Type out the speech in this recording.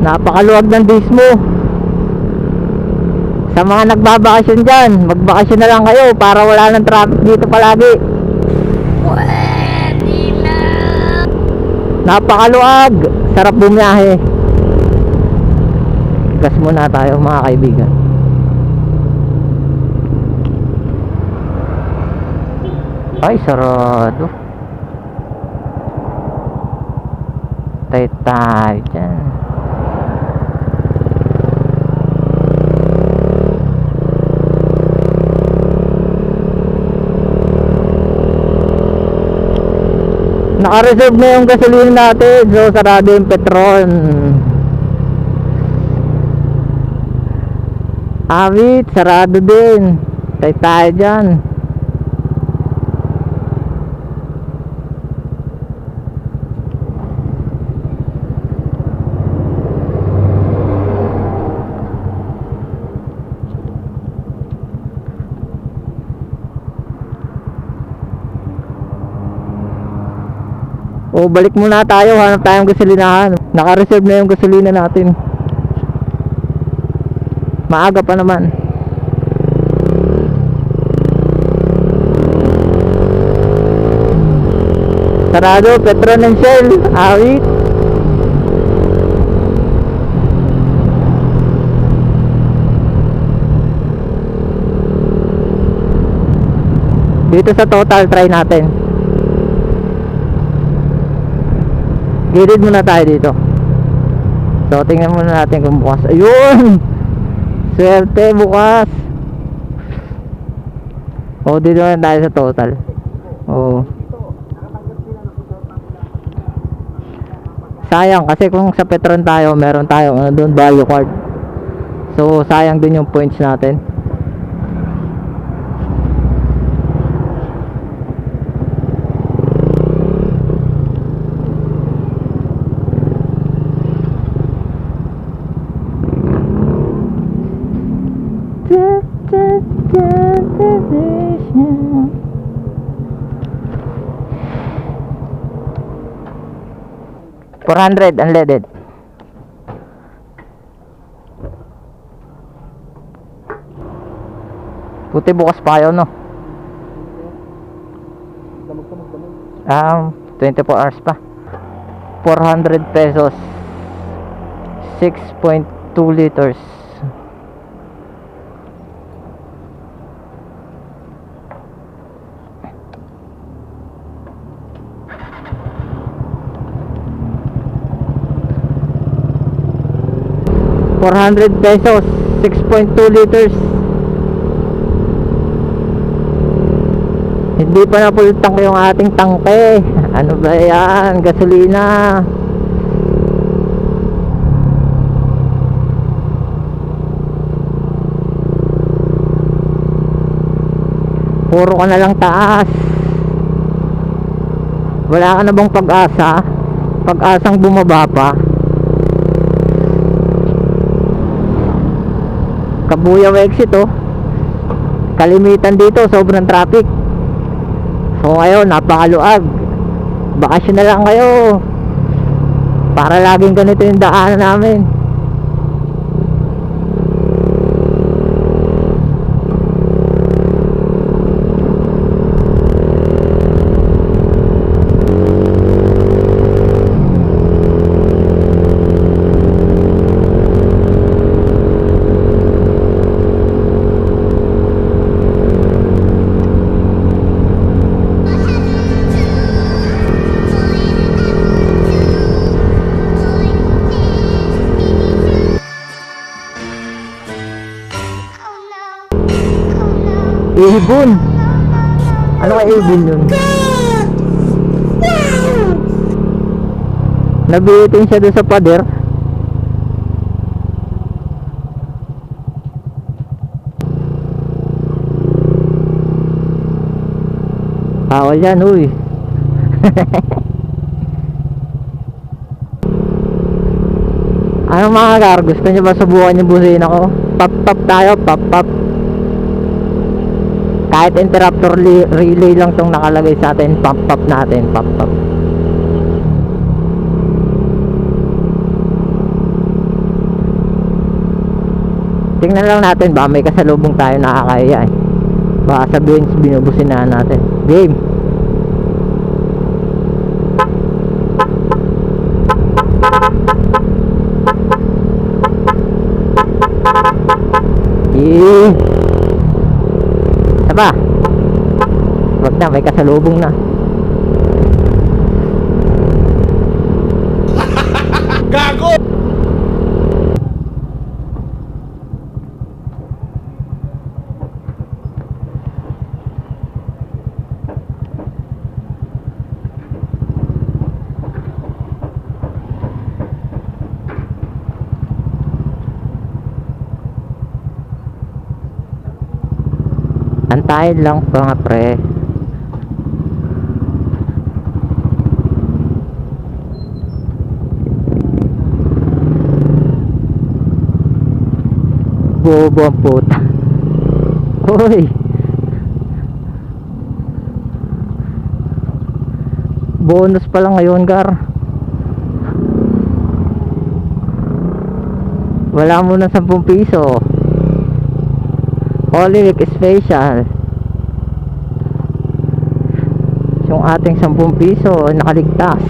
Napakaluwag ng dismo. Sa mga nagbabakasyon dyan, magbakasyon na lang kayo para wala ng traffic dito palagi. Napakaluwag. Sarap bumiyahe. Gas muna tayo mga kaibigan. Ay, sarado. Tayo tayo dyan. Naka-reserve na yung gasolina natin. So, sarado yung Petron. Awit, sarado din. Tayo tayo dyan. O balik muna tayo, hanap tayong gasolinahan. Naka-reserve na yung gasolina natin. Maaga pa naman. Sarado, Petron and Shell, awit. Dito sa total, try natin. Gilid muna tayo dito. So, tingnan muna natin kung bukas. Ayun! Swerte bukas. O, dito na tayo sa total. Oo. Sayang kasi kung sa Petron tayo, meron tayo ano doon value card. So, sayang din yung points natin. Four hundred unleaded. Puti bukas pa kayo, no? Um, 24 hours pa. 400 pesos. 6.2 liters. Four hundred pesos, 6.2 liters. Hindi pa na full tank yung ating tangke. Ano ba yan? Gasolina. Puro ka na lang taas. Wala ka na bang pag-asa? Pag-asang bumaba pa. Kabuyaw exit oh. Kalimitan dito, sobrang traffic. So ngayon, napakaluag. Bakasyon na lang kayo. Para laging ganito yung daanan namin. Ibon. Ano kaya ibon yun? Nabitin siya doon sa pader. Bawal yan, uy. ano mga kar, gusto niyo ba subukan yung busina ko? Pop pop tayo, pop pop. Kahit interruptor relay lang tong nakalagay sa atin, pop pop natin, pop pop. Tingnan lang natin, baka may kasalubong tayo nakakaya eh. Baka sabihin, binubusin na natin. Game! Eh. Pa. Wag na, may kasalubong na. Antayin lang mga pre. Bobo ang puta. Hoy! Bonus pa lang ngayon, Gar. Wala mo na 10 piso. Week Special. Yung ating 10 piso nakaligtas.